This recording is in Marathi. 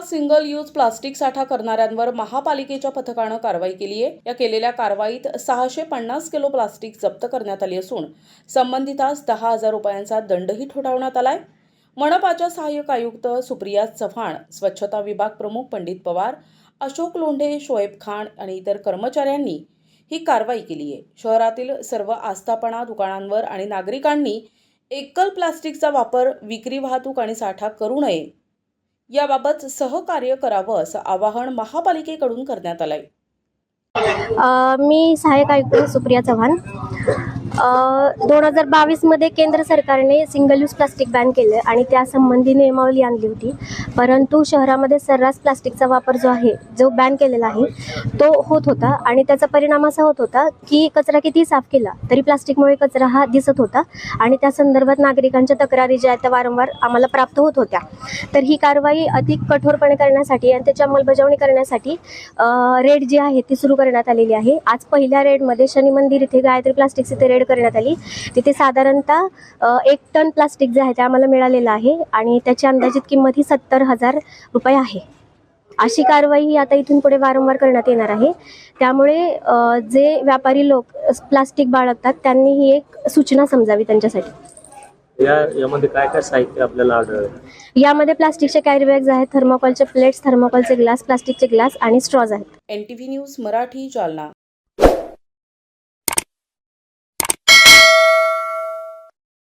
सिंगल यूज प्लास्टिक साठा करणाऱ्यांवर महापालिकेच्या पथकानं कारवाई केली आहे. या केलेल्या कारवाईत सहाशे पन्नास किलो प्लास्टिक जप्त करण्यात आली असून संबंधितास दहा हजार रुपयांचा दंडही ठोठावण्यात आलाय. मनपाच्या सहाय्यक आयुक्त सुप्रिया चव्हाण स्वच्छता विभाग प्रमुख पंडित पवार अशोक लोंढे शोएब खान आणि इतर कर्मचाऱ्यांनी ही कारवाई केली आहे. शहरातील सर्व आस्थापना दुकानांवर आणि नागरिकांनी एकल प्लास्टिकचा वापर विक्री वाहतूक आणि साठा करू नये याबाबत सहकार्य करावं असं आवाहन महापालिकेकडून करण्यात आलंय. मी सहाय्यक आयुक्त सुप्रिया चव्हाण. दोन हजार बावीसमध्ये केंद्र सरकारने सिंगल यूज प्लास्टिक बॅन केले आणि त्यासंबंधी नियमावली आणली होती. परंतु शहरामध्ये सर्रास प्लास्टिकचा वापर जो आहे जो बॅन केलेला आहे तो होत होता आणि त्याचा परिणाम असा होत होता की कचरा किती साफ केला तरी प्लास्टिकमुळे कचरा हा दिसत होता आणि त्या संदर्भात नागरिकांच्या तक्रारी ज्या आहेत त्या वारंवार आम्हाला प्राप्त होत होत्या. तर ही कारवाई अधिक कठोरपणे करण्यासाठी आणि त्याची अंमलबजावणी करण्यासाठी रेड जी आहे ती सुरू करण्यात आलेली आहे. आज पहिल्या रेडमध्ये शनी मंदिर इथे गायत्री प्लास्टिक्स इथे रेड करण्यात आली. तिथे साधारणतः एक टन प्लास्टिक जे आहे ते आम्हाला मिळालेलं आहे आणि त्याची अंदाजित किंमत ही सत्तर हजार रुपये आहे. अशी कारवाई ही आता इथून पुढे वारंवार करण्यात येणार आहे. त्यामुळे जे व्यापारी लोक प्लास्टिक बाळगतात त्यांनी ही एक सूचना समजावी त्यांच्यासाठी. या यामध्ये काय काय साहित्य आपल्याला आढळलं? यामध्ये प्लास्टिकचे कॅरी बॅग्स आहेत थर्मोकॉलचे प्लेट्स थर्मोकॉलचे ग्लास प्लास्टिकचे ग्लास आणि स्ट्रॉज आहेत. N T V news Marathi Jalna